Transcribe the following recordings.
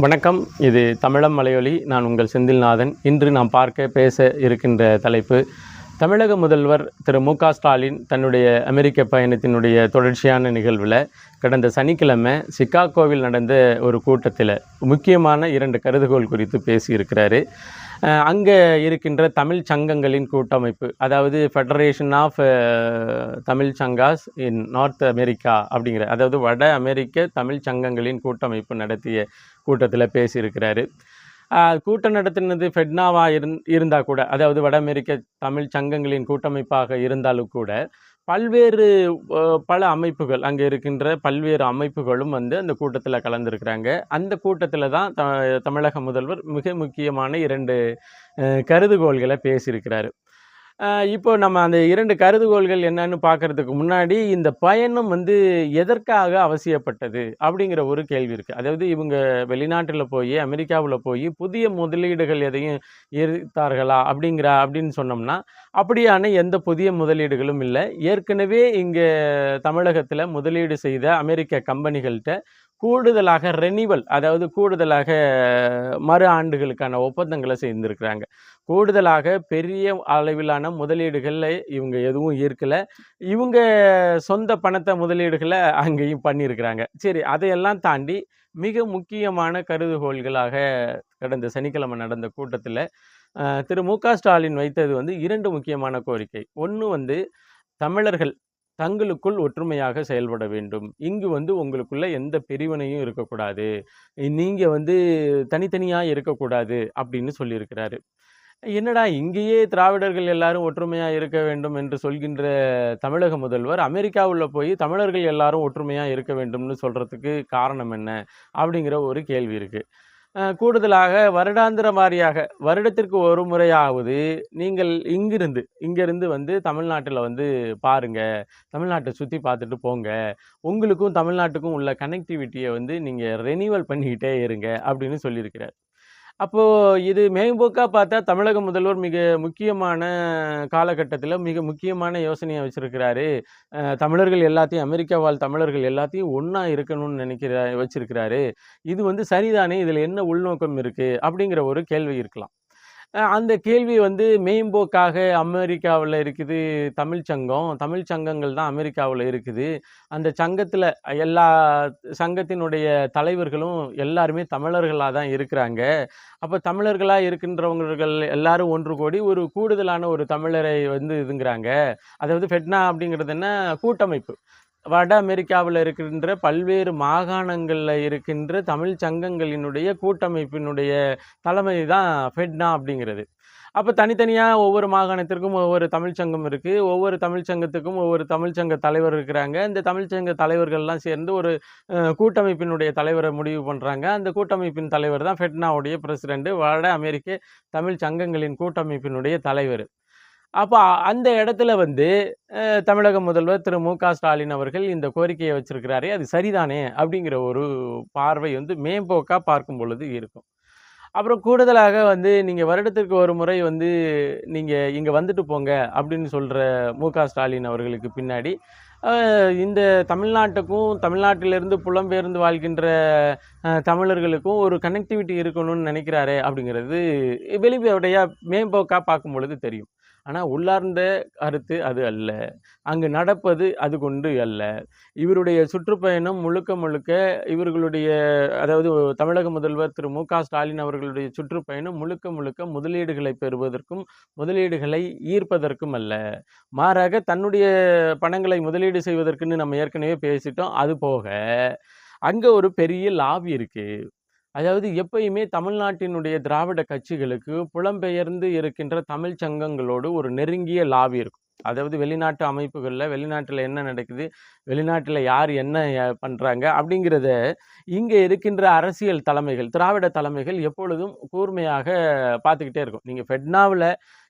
வணக்கம். இது தமிழம் மலையொலி. நான் உங்கள் செந்தில்நாதன். இன்று நாம் பார்க்க பேச இருக்கின்ற தலைப்பு தமிழக முதல்வர் திரு மு க ஸ்டாலின் தன்னுடைய அமெரிக்க பயணத்தினுடைய தொடர்ச்சியான நிகழ்வில் கடந்த சனிக்கிழமை சிக்காகோவில் நடந்த ஒரு கூட்டத்தில் முக்கியமான இரண்டு கருதுகோள் குறித்து பேசியிருக்கிறாரு. அங்கே இருக்கின்ற தமிழ் சங்கங்களின் கூட்டமைப்பு அதாவது federation of Tamil Sangams in north America அப்படிங்கிற அதாவது வட அமெரிக்க தமிழ் சங்கங்களின் கூட்டமைப்பு நடத்திய கூட்டத்தில் பேசியிருக்கிறாரு. கூட்டம் நடத்தினது ஃபெட்னாவாக இருந் இருந்தால் கூட அதாவது வட அமெரிக்க தமிழ் சங்கங்களின் கூட்டமைப்பாக இருந்தாலும் கூட பல்வேறு பல அமைப்புகள் அங்கே இருக்கின்ற பல்வேறு அமைப்புகளும் வந்து அந்த கூட்டத்தில் கலந்துருக்கிறாங்க. அந்த கூட்டத்தில் தான் த தமிழக முதல்வர் மிக முக்கியமான இரண்டு கருதுகோள்களை பேசியிருக்கிறாரு. இப்போ நம்ம அந்த இரண்டு கருதுகோள்கள் என்னன்னு பார்க்கறதுக்கு முன்னாடி இந்த பயணம் வந்து எதற்காக அவசியப்பட்டது அப்படிங்கிற ஒரு கேள்வி இருக்குது அதாவது இவங்க வெளிநாட்டில் போய் அமெரிக்காவில் போய் புதிய முதலீடுகள் எதையும் ஈர்த்தார்களா அப்படிங்கிற அப்படின்னு சொன்னோம்னா அப்படியான எந்த புதிய முதலீடுகளும் இல்லை. ஏற்கனவே இங்கே தமிழகத்தில் முதலீடு செய்த அமெரிக்க கம்பெனிகள்கிட்ட கூடுதலாக ரெனிவல் அதாவது கூடுதலாக மறு ஆண்டுகளுக்கான ஒப்பந்தங்களை செய்திருக்கிறாங்க. கூடுதலாக பெரிய அளவிலான முதலீடுகளில் இவங்க எதுவும் ஈர்க்கலை. இவங்க சொந்த பணத்தை முதலீடுகளை அங்கேயும் பண்ணியிருக்கிறாங்க. சரி அதையெல்லாம் தாண்டி மிக முக்கியமான கருதுகோள்களாக கடந்த சனிக்கிழமை நடந்த கூட்டத்தில் திரு மு க ஸ்டாலின் வைத்தது வந்து இரண்டு முக்கியமான கோரிக்கை. ஒன்று வந்து தமிழர்கள் தங்களுக்குள் ஒற்றுமையாக செயல்பட வேண்டும். இங்கு வந்து உங்களுக்குள்ள எந்த பிரிவினையும் இருக்கக்கூடாது. நீங்கள் வந்து தனித்தனியாக இருக்கக்கூடாது அப்படின்னு சொல்லியிருக்கிறாரு. என்னடா இங்கேயே திராவிடர்கள் எல்லாரும் ஒற்றுமையாக இருக்க வேண்டும் என்று சொல்கின்ற தமிழக முதல்வர் அமெரிக்காவில் போய் தமிழர்கள் எல்லாரும் ஒற்றுமையாக இருக்க வேண்டும்னு சொல்கிறதுக்கு காரணம் என்ன? அப்படிங்கிற ஒரு கேள்வி இருக்குது கூடுதலாக வருடாந்திர வாரியாக வருடத்திற்கு ஒரு முறையாவது நீங்கள் இங்கிருந்து இங்கிருந்து வந்து தமிழ்நாட்டில் வந்து பாருங்க. தமிழ்நாட்டை சுற்றி பார்த்துட்டு போங்க. உங்களுக்கும் தமிழ்நாட்டுக்கும் உள்ள கனெக்டிவிட்டியை வந்து நீங்கள் ரெனியூவல் பண்ணிக்கிட்டே இருங்க அப்படின்னு சொல்லியிருக்கிறார். அப்போது இது மேம்போக்காக பார்த்தா தமிழக முதல்வர் மிக முக்கியமான காலகட்டத்தில் மிக முக்கியமான யோசனையை வச்சுருக்கிறாரு. தமிழர்கள் எல்லாத்தையும் அமெரிக்கா வாழ் தமிழர்கள் எல்லாத்தையும் ஒன்றா இருக்கணும்னு நினைக்கிற வச்சுருக்கிறாரு. இது வந்து சரிதானே? இதில் என்ன உள்நோக்கம் இருக்குது அப்படிங்கிற ஒரு கேள்வி இருக்கலாம். அந்த கேள்வி வந்து மேம்போக்காக அமெரிக்காவில் இருக்குது தமிழ் சங்கம். தமிழ் சங்கங்கள் தான் அமெரிக்காவில் இருக்குது. அந்த சங்கத்தில் எல்லா சங்கத்தினுடைய தலைவர்களும் எல்லாருமே தமிழர்களாக தான் இருக்கிறாங்க. அப்போ தமிழர்களாக இருக்கின்றவங்கள் எல்லாரும் ஒன்று கூடி ஒரு கூடுதலான ஒரு தமிழரை வந்து இதுங்கிறாங்க. அதாவது ஃபெட்னா அப்படிங்கிறது என்ன? கூட்டமைப்பு. வட அமெரிக்காவில் இருக்கின்ற பல்வேறு மாகாணங்களில் இருக்கின்ற தமிழ் சங்கங்களினுடைய கூட்டமைப்பினுடைய தலைமை தான் ஃபெட்னா அப்படிங்கிறது. அப்போ தனித்தனியாக ஒவ்வொரு மாகாணத்திற்கும் ஒவ்வொரு தமிழ்ச் சங்கம் இருக்குது ஒவ்வொரு தமிழ்ச் சங்கத்துக்கும் ஒவ்வொரு தமிழ்ச்சங்க தலைவர் இருக்கிறாங்க. இந்த தமிழ்ச்சங்க தலைவர்கள்லாம் சேர்ந்து ஒரு கூட்டமைப்பினுடைய தலைவரை முடிவு பண்ணுறாங்க அந்த கூட்டமைப்பின் தலைவர் தான் ஃபெட்னாவுடைய பிரசிடெண்ட் வட அமெரிக்க தமிழ் சங்கங்களின் கூட்டமைப்பினுடைய தலைவர். அப்போ அந்த இடத்துல வந்து தமிழக முதல்வர் திரு. மு. க. ஸ்டாலின் அவர்கள் இந்த கோரிக்கையை வச்சிருக்கிறாரே அது சரிதானே அப்படிங்கிற ஒரு பார்வை வந்து மேம்போக்காக பார்க்கும் பொழுது இருக்கும். அப்புறம் கூடுதலாக வந்து நீங்கள் வருடத்திற்கு ஒரு முறை வந்து நீங்கள் இங்கே வந்துட்டு போங்க அப்படின்னு சொல்கிற மு. க. ஸ்டாலின் அவர்களுக்கு பின்னாடி இந்த தமிழ்நாட்டுக்கும் தமிழ்நாட்டிலிருந்து புலம்பெயர்ந்து வாழ்கின்ற தமிழர்களுக்கும் ஒரு கனெக்டிவிட்டி இருக்கணும்னு நினைக்கிறாரே அப்படிங்கிறது வெளிப்படையாக மேம்போக்காக பார்க்கும் பொழுது தெரியும். ஆனால் உள்ளார்ந்த கருத்து அது அல்ல. அங்கு நடப்பது அது கொண்டு அல்ல. இவருடைய சுற்றுப்பயணம் முழுக்க முழுக்க இவர்களுடைய அதாவது தமிழக முதல்வர் திரு மு க ஸ்டாலின் அவர்களுடைய சுற்றுப்பயணம் முழுக்க முழுக்க முதலீடுகளை பெறுவதற்கும் முதலீடுகளை ஈர்ப்பதற்கும் அல்ல. மாறாக தன்னுடைய பணங்களை முதலீடு செய்வதற்குன்னு நம்ம ஏற்கனவே பேசிட்டோம் அது போக அங்கே ஒரு பெரிய லாபி இருக்குது அதாவது எப்பயுமே தமிழ்நாட்டினுடைய திராவிட கட்சிகளுக்கு புலம்பெயர்ந்து இருக்கின்ற தமிழ் சங்கங்களோடு ஒரு நெருங்கிய லாபி இருக்கும். அதாவது வெளிநாட்டு அமைப்புகளில் வெளிநாட்டில் என்ன நடக்குது வெளிநாட்டில் யார் என்ன பண்ணுறாங்க அப்படிங்கிறத இங்கே இருக்கின்ற அரசியல் தலைமைகள் திராவிட தலைமைகள் எப்பொழுதும் கூர்மையாக பார்த்துக்கிட்டே இருக்கும். நீங்கள் ஃபெட்னாவில்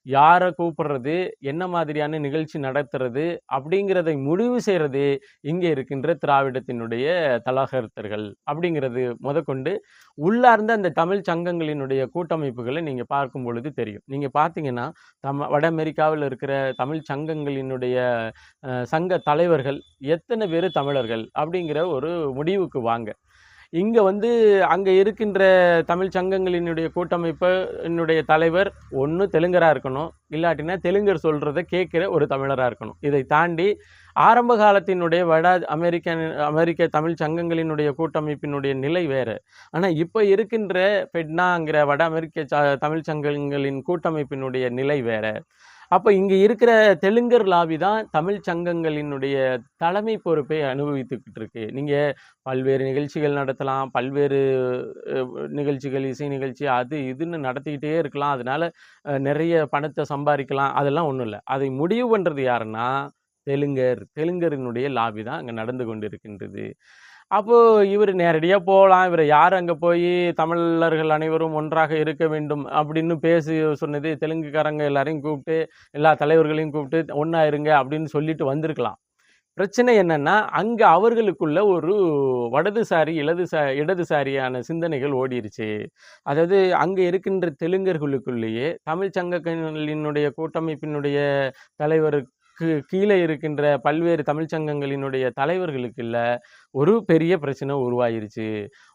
யாரை கூப்பிடுறது என்ன மாதிரியான நிகழ்ச்சி நடத்துறது அப்படிங்கிறதை முடிவு செய்கிறது இங்கே இருக்கின்ற திராவிடத்தினுடைய தலகர்த்தர்கள் அப்படிங்கிறது முதற்கொண்டு உள்ளார்ந்த அந்த தமிழ் சங்கங்களினுடைய கூட்டமைப்புகளை நீங்கள் பார்க்கும் பொழுது தெரியும். நீங்கள் பார்த்தீங்கன்னா தம் வட அமெரிக்காவில் இருக்கிற தமிழ் சங்கங்களினுடைய சங்க தலைவர்கள் எத்தனை பேர் தமிழர்கள் அப்படிங்கிற ஒரு முடிவுக்கு வாங்க. இங்கே வந்து அங்கே இருக்கின்ற தமிழ் சங்கங்களினுடைய கூட்டமைப்பு என்னுடைய தலைவர் ஒன்று தெலுங்கராக இருக்கணும். இல்லாட்டினா தெலுங்கர் சொல்கிறத கேட்குற ஒரு தமிழராக இருக்கணும். இதை தாண்டி ஆரம்ப காலத்தினுடைய வட அமெரிக்க அமெரிக்க தமிழ் சங்கங்களினுடைய கூட்டமைப்பினுடைய நிலை வேறு. ஆனால் இப்போ இருக்கின்ற பெட்னாங்கிற வட அமெரிக்க ச தமிழ் சங்கங்களின் கூட்டமைப்பினுடைய நிலை வேறு. அப்போ இங்கே இருக்கிற தெலுங்கர் லாபி தான் தமிழ் சங்கங்களினுடைய தலைமை பொறுப்பை அனுபவித்துக்கிட்டு இருக்கு. நீங்கள் பல்வேறு நிகழ்ச்சிகள் நடத்தலாம் பல்வேறு நிகழ்ச்சிகள் இசை நிகழ்ச்சி அது இதுன்னு நடத்திக்கிட்டே இருக்கலாம். அதனால நிறைய பணத்தை சம்பாதிக்கலாம். அதெல்லாம் ஒன்றும் இல்லை. அதை முடிவு பண்ணுறது யாருன்னா தெலுங்கர். தெலுங்கரினுடைய லாபி தான் அங்கே நடந்து கொண்டு இருக்கின்றது அப்போது இவர் நேரடியாக போகலாம் இவர் யார் அங்கே போய் தமிழர்கள் அனைவரும் ஒன்றாக இருக்க வேண்டும் அப்படின்னு பேசி சொன்னது தெலுங்குக்காரங்க எல்லாரையும் கூப்பிட்டு எல்லா தலைவர்களையும் கூப்பிட்டு ஒன்றா இருங்க அப்படின்னு சொல்லிட்டு வந்திருக்கலாம். பிரச்சனை என்னென்னா அங்கே அவர்களுக்குள்ள ஒரு வடதுசாரி இடதுசா இடதுசாரியான சிந்தனைகள் ஓடிருச்சு. அதாவது அங்கே இருக்கின்ற தெலுங்கர்களுக்குள்ளேயே தமிழ் சங்கங்களினுடைய கூட்டமைப்பினுடைய தலைவருக்கு கீழே இருக்கின்ற பல்வேறு தமிழ் சங்கங்களினுடைய தலைவர்களுக்கு இல்லை ஒரு பெரிய பிரச்சனை உருவாயிருச்சு.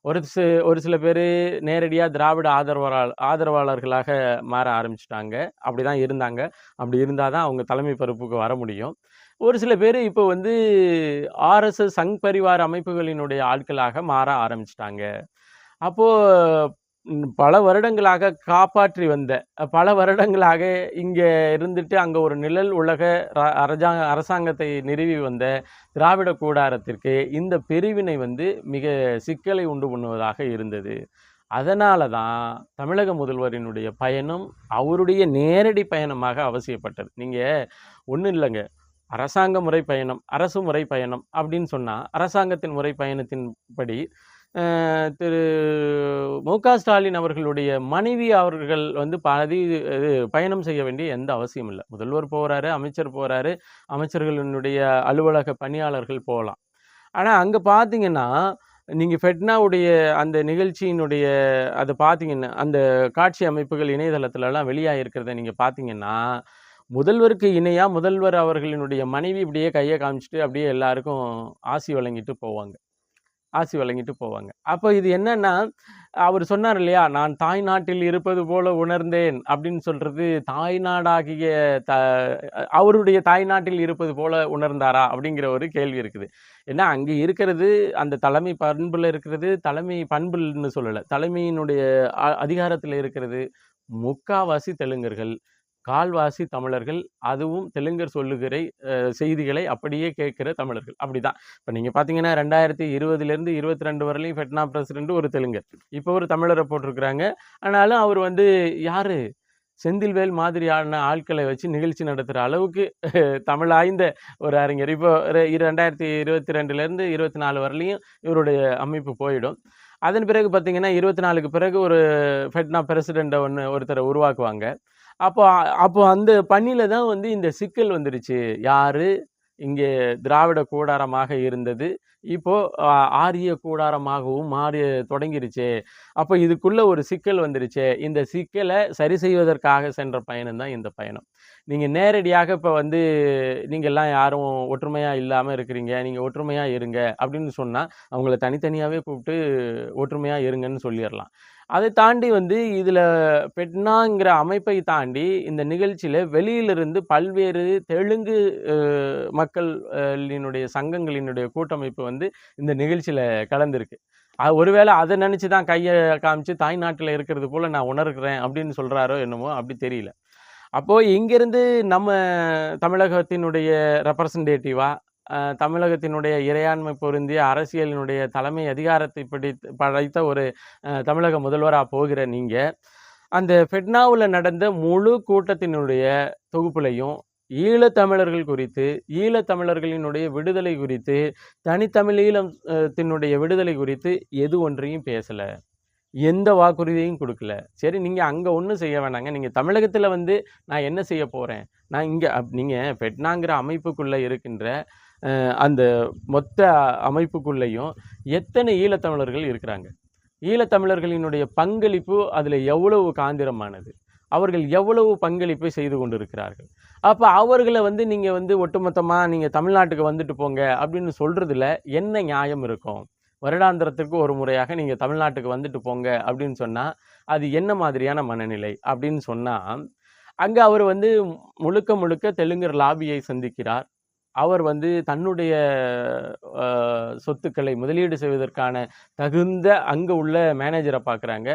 ஒரு சி ஒரு சில பேர் நேரடியாக திராவிட ஆதரவாளர் ஆதரவாளர்களாக மாற ஆரம்பிச்சிட்டாங்க. அப்படி தான் இருந்தாங்க. அப்படி இருந்தால் தான் அவங்க தலைமை பொறுப்புக்கு வர முடியும். ஒரு சில பேர் இப்போ வந்து ஆர்எஸ்எஸ் சங் பரிவார அமைப்புகளினுடைய ஆட்களாக மாற ஆரம்பிச்சிட்டாங்க. அப்போது பல வருடங்களாக காப்பாற்றி வந்த பல வருடங்களாக இங்கே இருந்துட்டு அங்கே ஒரு நிழல் உலக ர- அரசாங்க அரசாங்கத்தை நிறுவி வந்த திராவிட கூடாரத்திற்கு இந்த பிரிவினை வந்து மிக சிக்கலை உண்டு பண்ணுவதாக இருந்தது. அதனால தான் தமிழக முதல்வரினுடைய பயணம் அவருடைய நேரடி பயணமாக அவசியப்பட்டது. நீங்கள் ஒன்றும் இல்லைங்க அரசாங்க முறை பயணம் அரசு முறை பயணம் அப்படின்னு சொன்னால் அரசாங்கத்தின் முறை பயணத்தின் படி திரு மு க. ஸ்டாலின் அவர்களுடைய மனைவி அவர்கள் வந்து பாதி இது பயணம் செய்ய வேண்டிய எந்த அவசியம் இல்லை. முதல்வர் போகிறாரு அமைச்சர் போகிறாரு அமைச்சர்களினுடைய அலுவலக பணியாளர்கள் போகலாம் ஆனால் அங்கே பார்த்தீங்கன்னா நீங்கள் ஃபெட்னாவுடைய அந்த நிகழ்ச்சியினுடைய அதை பார்த்தீங்கன்னா அந்த காட்சி அமைப்புகள் இணையதளத்துலலாம் வெளியாகிருக்கிறத நீங்கள் பார்த்தீங்கன்னா முதல்வருக்கு இணையாக முதல்வர் அவர்களினுடைய மனைவி இப்படியே கையை காமிச்சிட்டு அப்படியே எல்லாருக்கும் ஆசி வழங்கிட்டு போவாங்க. ஆசி வழங்கிட்டு போவாங்க. அப்போ இது என்னன்னா அவர் சொன்னார் இல்லையா நான் தாய் நாட்டில் இருப்பது போல உணர்ந்தேன் அப்படின்னு சொல்றது தாய்நாடாகிய த அவருடைய தாய்நாட்டில் இருப்பது போல உணர்ந்தாரா அப்படிங்கிற ஒரு கேள்வி இருக்குது. ஏன்னா அங்கே இருக்கிறது அந்த தலைமை பண்பில் இருக்கிறது தலைமை பண்புன்னு சொல்லலை தலைமையினுடைய அ- அதிகாரத்தில் இருக்கிறது முக்காவாசி தெலுங்கர்கள். கால்வாசி தமிழர்கள் அதுவும் தெலுங்கர் சொல்லுகிற செய்திகளை அப்படியே கேட்குற தமிழர்கள். அப்படிதான். இப்போ நீங்கள் பார்த்தீங்கன்னா ரெண்டாயிரத்தி இருபதுலேருந்து இருபத்தி ரெண்டு வரலையும் ஃபெட்னா பிரசிடென்ட் ஒரு தெலுங்கர். இப்போ ஒரு தமிழரை போட்டிருக்கிறாங்க. ஆனாலும் அவர் வந்து யார்? செந்தில்வேல் மாதிரியான ஆட்களை வச்சு நிகழ்ச்சி நடத்துகிற அளவுக்கு தமிழ் ஆய்ந்த ஒரு அறிஞர். இப்போ ரெண்டாயிரத்தி இருபத்தி ரெண்டுலேருந்து இருபத்தி நாலு வரலையும் இவருடைய அமைப்பு போயிடும். அதன் பிறகு பார்த்தீங்கன்னா இருபத்தி நாலுக்கு பிறகு ஒரு ஃபெட்னா பிரசிடெண்ட்டை ஒன்று ஒருத்தரை உருவாக்குவாங்க. அப்போ அப்போ அந்த பணியில் தான் வந்து இந்த சிக்கல் வந்துருச்சு. யார்? இங்கே திராவிட கூடாரமாக இருந்தது. இப்போ ஆரிய கூடாரமாகவும் மாறி தொடங்கிருச்சு. அப்போ இதுக்குள்ளே ஒரு சிக்கல் வந்துருச்சு. இந்த சிக்கலை சரி செய்வதற்காக சென்ற பயணம் தான் இந்த பயணம். நீங்கள் நேரடியாக இப்போ வந்து நீங்கள்லாம் யாரும் ஒற்றுமையாக இல்லாமல் இருக்கிறீங்க. நீங்கள் ஒற்றுமையாக இருங்க அப்படின்னு சொன்னால் அவங்கள தனித்தனியாகவே கூப்பிட்டு ஒற்றுமையாக இருங்கன்னு சொல்லிடலாம். அதை தாண்டி வந்து இதில் பெட்னாங்கிற அமைப்பை தாண்டி இந்த நிகழ்ச்சியில் வெளியிலிருந்து பல்வேறு தெலுங்கு மக்களினுடைய சங்கங்களினுடைய கூட்டமைப்பு வந்து இந்த நிகழ்ச்சியில் கலந்துருக்கு. அது ஒருவேளை அதை நினச்சி தான் கையை காமிச்சு தாய்நாட்டில் இருக்கிறது போல் நான் உணர்கிறேன் அப்படின்னு சொல்கிறாரோ என்னமோ அப்படி தெரியல. அப்போது இங்கேருந்து நம்ம தமிழகத்தினுடைய ரெப்ரசன்டேட்டிவாக தமிழகத்தினுடைய இறையாண்மை பொருந்திய அரசியலினுடைய தலைமை அதிகாரத்தை பிடித்து படைத்த ஒரு தமிழக முதல்வராக போகிற நீங்கள் அந்த ஃபெட்னாவில் நடந்த முழு கூட்டத்தினுடைய தொகுப்புலையும் ஈழத்தமிழர்கள் குறித்து ஈழத்தமிழர்களினுடைய விடுதலை குறித்து தனித்தமிழீழம் ஈழம் தினுடைய விடுதலை குறித்து எது ஒன்றையும் பேசலை. எந்த வாக்குறுதியும் கொடுக்கல. சரி நீங்கள் அங்கே ஒன்றும் செய்ய வேணாங்க. நீங்கள் தமிழகத்தில் வந்து நான் என்ன செய்ய போகிறேன் நான் இங்கே நீங்கள் பெட்னாங்கிற அமைப்புக்குள்ளே இருக்கின்ற அந்த மொத்த அமைப்புக்குள்ளேயும் எத்தனை ஈழத்தமிழர்கள் இருக்கிறாங்க? ஈழத்தமிழர்களினுடைய பங்களிப்பு அதில் எவ்வளவு காந்திரமானது? அவர்கள் எவ்வளவு பங்களிப்பை செய்து கொண்டிருக்கிறார்கள்? அப்போ அவர்களை வந்து நீங்கள் வந்து ஒட்டுமொத்தமாக நீங்கள் தமிழ்நாட்டுக்கு வந்துட்டு போங்க அப்படின்னு சொல்கிறதுல என்ன நியாயம் இருக்கும்? வருடாந்திரத்திற்கு ஒரு முறையாக நீங்கள் தமிழ்நாட்டுக்கு வந்துட்டு போங்க அப்படின்னு சொன்னால் அது என்ன மாதிரியான மனநிலை அப்படின்னு சொன்னால் அங்கே அவர் வந்து முழுக்க முழுக்க தெலுங்கர் லாபியை சந்திக்கிறார். அவர் வந்து தன்னுடைய சொத்துக்களை முதலீடு செய்வதற்கான தகுந்த அங்கே உள்ள மேனேஜரை பார்க்குறாங்க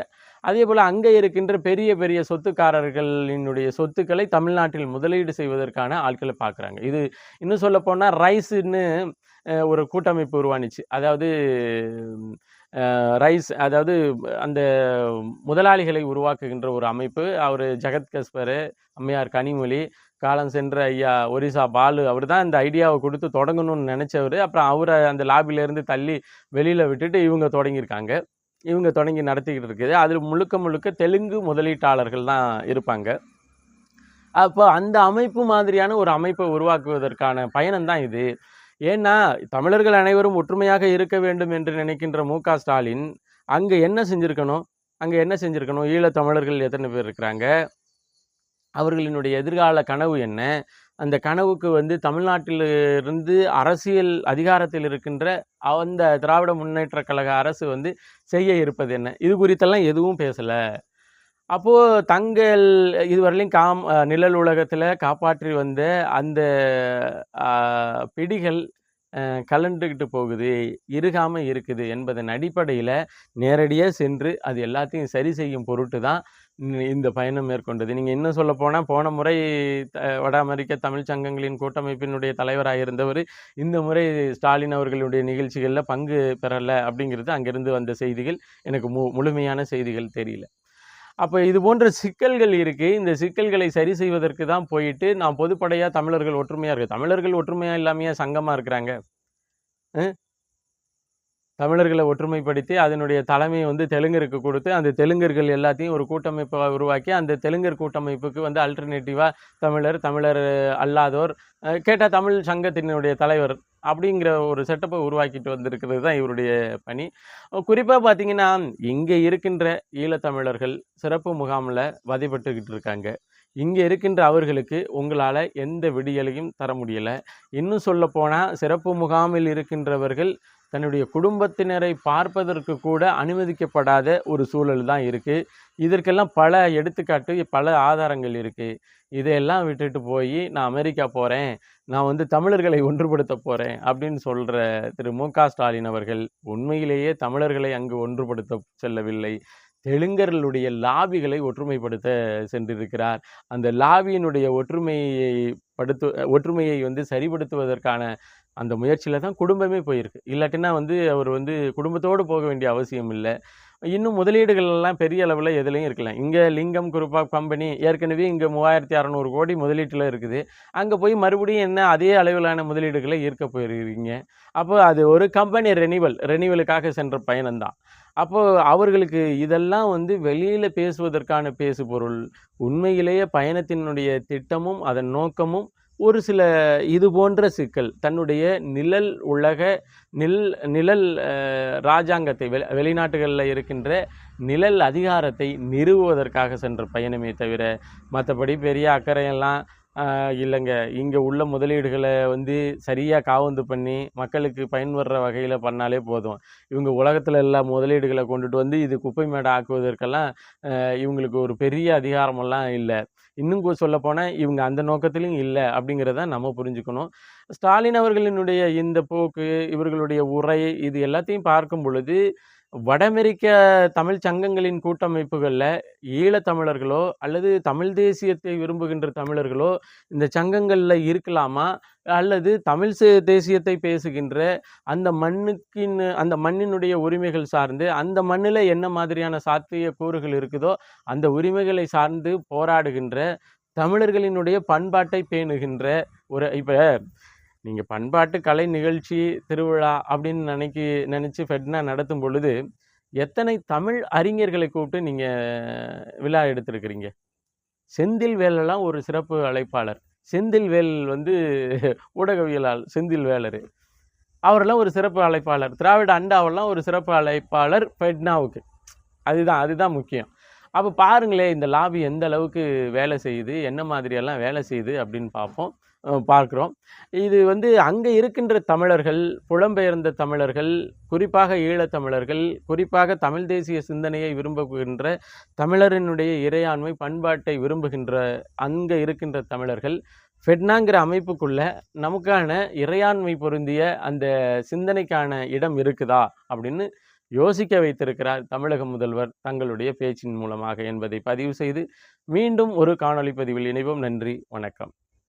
அதே போல் அங்கே இருக்கின்ற பெரிய பெரிய சொத்துக்காரர்களினுடைய சொத்துக்களை தமிழ்நாட்டில் முதலீடு செய்வதற்கான ஆட்களை பார்க்குறாங்க இது இன்னும் சொல்ல போனால் ரைஸுன்னு ஒரு கூட்டமைப்பு உருவானுச்சு. அதாவது ரைஸ் அதாவது அந்த முதலாளிகளை உருவாக்குகின்ற ஒரு அமைப்பு. அவர் ஜெகத் கஸ்பர் அம்மையார் கனிமொழி காலம் சென்ற ஐயா ஒரிசா பாலு அவர் தான் இந்த ஐடியாவை கொடுத்து தொடங்கணும்னு நினச்சவர். அப்புறம் அவரை அந்த லாபிலேருந்து தள்ளி வெளியில் விட்டுட்டு இவங்க தொடங்கியிருக்காங்க. இவங்க தொடங்கி நடத்திக்கிட்டு இருக்குது. அதில் முழுக்க முழுக்க தெலுங்கு முதலீட்டாளர்கள் தான் இருப்பாங்க. அப்போ அந்த அமைப்பு மாதிரியான ஒரு அமைப்பை உருவாக்குவதற்கான பயணம் தான் இது. ஏன்னா தமிழர்கள் அனைவரும் ஒற்றுமையாக இருக்க வேண்டும் என்று நினைக்கின்ற மு. ஸ்டாலின் அங்கே என்ன செஞ்சுருக்கணும்? அங்கே என்ன செஞ்சுருக்கணும்? ஈழத் தமிழர்கள் எத்தனை பேர் இருக்கிறாங்க? அவர்களினுடைய எதிர்கால கனவு என்ன? அந்த கனவுக்கு வந்து தமிழ்நாட்டிலிருந்து அரசியல் அதிகாரத்தில் இருக்கின்ற அந்த திராவிட முன்னேற்ற கழக அரசு வந்து செய்ய இருப்பது என்ன? இது குறித்தெல்லாம் எதுவும் பேசலை. அப்போது தங்கள் இதுவரையிலும் காம் நிழல் உலகத்தில் காப்பாற்றி வந்த அந்த பிடிகள் கலண்டுக்கிட்டு போகுது இருகாமல் இருக்குது என்பதன் அடிப்படையில் நேரடியாக சென்று அது எல்லாத்தையும் சரி செய்யும் பொருட்டு தான் இந்த- பயணம் மேற்கொண்டது. நீங்கள் இன்னும் சொல்ல போனால் போன முறை த- வட அமெரிக்க தமிழ் சங்கங்களின் கூட்டமைப்பினுடைய தலைவராக இருந்தவர் இந்த முறை ஸ்டாலின் அவர்களுடைய நிகழ்ச்சிகளில் பங்கு பெறலை அப்படிங்கிறது அங்கிருந்து வந்த செய்திகள். எனக்கு மு முழுமையான செய்திகள் தெரியல. அப்போ இது போன்ற சிக்கல்கள் இருக்குது இந்த சிக்கல்களை சரி செய்வதற்கு தான் போயிட்டு நான் பொதுப்படையாக தமிழர்கள் ஒற்றுமையாக இருக்குது தமிழர்கள் ஒற்றுமையாக இல்லாமையே சங்கமாக இருக்கிறாங்க. தமிழர்களை ஒற்றுமைப்படுத்தி அதனுடைய தலைமையை வந்து தெலுங்கருக்கு கொடுத்து அந்த தெலுங்கர்கள் எல்லாத்தையும் ஒரு கூட்டமைப்பை உருவாக்கி அந்த தெலுங்கர் கூட்டமைப்புக்கு வந்து அல்டர்னேட்டிவாக தமிழர் தமிழர் அல்லாதோர் கேட்டால் தமிழ் சங்கத்தினுடைய தலைவர் அப்படிங்கிற ஒரு செட்டப்பை உருவாக்கிட்டு வந்திருக்கிறது தான் இவருடைய பணி. குறிப்பாக பார்த்தீங்கன்னா இங்கே இருக்கின்ற ஈழத்தமிழர்கள் சிறப்பு முகாமில் வதைப்பட்டுக்கிட்டு இருக்காங்க. இங்கே இருக்கின்ற அவர்களுக்கு உங்களால் எந்த விடியலையும் தர முடியலை. இன்னும் சொல்லப்போனால் சிறப்பு முகாமில் இருக்கின்றவர்கள் தன்னுடைய குடும்பத்தினரை பார்ப்பதற்கு கூட அனுமதிக்கப்படாத ஒரு சூழல் தான் இருக்குது இதற்கெல்லாம் பல எடுத்துக்காட்டு பல ஆதாரங்கள் இருக்குது இதையெல்லாம் விட்டுட்டு போய் நான் அமெரிக்கா போகிறேன் நான் வந்து தமிழர்களை ஒன்றுபடுத்த போகிறேன் அப்படின்னு சொல்கிற திரு மு க ஸ்டாலின் அவர்கள் உண்மையிலேயே தமிழர்களை அங்கு ஒன்றுபடுத்த செல்லவில்லை. தெலுங்கர்களுடைய லாபிகளை ஒற்றுமைப்படுத்த சென்றிருக்கிறார். அந்த லாபியினுடைய ஒற்றுமையை படுத்து ஒற்றுமையை வந்து சரிப்படுத்துவதற்கான அந்த முயற்சியில் தான் குடும்பமே போயிருக்கு. இல்லாட்டினா வந்து அவர் வந்து குடும்பத்தோடு போக வேண்டிய அவசியம் இல்லை. இன்னும் முதலீடுகள் எல்லாம் பெரிய அளவில் எதுலையும் இருக்கலாம். இங்கே லிங்கம் குரூப் ஆஃப் கம்பெனி ஏற்கனவே இங்கே மூவாயிரத்தி அறநூறு கோடி முதலீட்டில் இருக்குது. அங்கே போய் மறுபடியும் என்ன அதே அளவிலான முதலீடுகளை ஈர்க்க போயிருக்கீங்க அப்போ அது ஒரு கம்பெனி ரெனிவல் ரெனிவலுக்காக சென்ற பயணம்தான் அப்போது அவர்களுக்கு இதெல்லாம் வந்து வெளியில் பேசுவதற்கான பேசு பொருள் உண்மையிலேயே பயணத்தினுடைய திட்டமும் அதன் நோக்கமும் ஒரு சில இது போன்ற சிக்கல். தன்னுடைய நிழல் உலக நில் நிழல் ராஜாங்கத்தை வெளி வெளிநாட்டுகளில் இருக்கின்ற நிழல் அதிகாரத்தை நிறுவுவதற்காக சென்ற பயணமே தவிர மற்றபடி பெரிய அக்கறையெல்லாம் இல்லைங்க. இங்கே உள்ள முதலீடுகளை வந்து சரியாக காவந்து பண்ணி மக்களுக்கு பயன்படுற வகையில் பண்ணாலே போதும். இவங்க உலகத்தில் எல்லா முதலீடுகளை கொண்டுட்டு வந்து இது குப்பை மேடை ஆக்குவதற்கெல்லாம் இவங்களுக்கு ஒரு பெரிய அதிகாரமெல்லாம் இல்லை. இன்னும் சொல்ல போனால் இவங்க அந்த நோக்கத்திலும் இல்லை அப்படிங்கிறத நம்ம புரிஞ்சுக்கணும். ஸ்டாலின் அவர்களினுடைய இந்த போக்கு இவர்களுடைய உரை இது எல்லாத்தையும் பார்க்கும் பொழுது வட அமெரிக்க தமிழ் சங்கங்களின் கூட்டமைப்புகளில் ஈழத்தமிழர்களோ அல்லது தமிழ் தேசியத்தை விரும்புகின்ற தமிழர்களோ இந்த சங்கங்களில் இருக்கலாமா? அல்லது தமிழ் சே- தேசியத்தை பேசுகின்ற அந்த மண்ணுக்கின் அந்த மண்ணினுடைய உரிமைகள் சார்ந்து அந்த மண்ணில் என்ன மாதிரியான சாத்திய கூறுகள் இருக்குதோ அந்த உரிமைகளை சார்ந்து போராடுகின்ற தமிழர்களினுடைய பண்பாட்டை பேணுகின்ற ஒரு இப்போ நீங்கள் பண்பாட்டு கலை நிகழ்ச்சி திருவிழா அப்படின்னு நினைக்கி நினச்சி ஃபெட்னா நடத்தும் பொழுது எத்தனை தமிழ் அறிஞர்களை கூப்பிட்டு நீங்கள் விழா எடுத்திருக்கிறீங்க? செந்தில் வேலெல்லாம் ஒரு சிறப்பு அழைப்பாளர். செந்தில் வேல் வந்து ஊடகவியலால் செந்தில் வேலர். அவரெல்லாம் ஒரு சிறப்பு அழைப்பாளர். திராவிட அண்டாவெல்லாம் ஒரு சிறப்பு அழைப்பாளர் ஃபெட்னாவுக்கு அதுதான் அதுதான் முக்கியம். அப்போ பாருங்களேன் இந்த லாபி எந்த அளவுக்கு வேலை செய்யுது என்ன மாதிரியெல்லாம் வேலை செய்யுது அப்படின்னு பார்ப்போம் பார்க்கிறோம். இது வந்து அங்கே இருக்கின்ற தமிழர்கள் புலம்பெயர்ந்த தமிழர்கள் குறிப்பாக ஈழத்தமிழர்கள் குறிப்பாக தமிழ் தேசிய சிந்தனையை விரும்புகின்ற தமிழரினுடைய இறையாண்மை பண்பாட்டை விரும்புகின்ற அங்கே இருக்கின்ற தமிழர்கள் ஃபெட்னாங்கிற அமைப்புக்குள்ளே நமக்கான இறையாண்மை பொருந்திய அந்த சிந்தனைக்கான இடம் இருக்குதா அப்படின்னு யோசிக்க வைத்திருக்கிறார் தமிழக முதல்வர் தங்களுடைய பேச்சின் மூலமாக என்பதை பதிவு செய்து மீண்டும் ஒரு காணொளி பதிவில் இணைவோம். நன்றி வணக்கம்.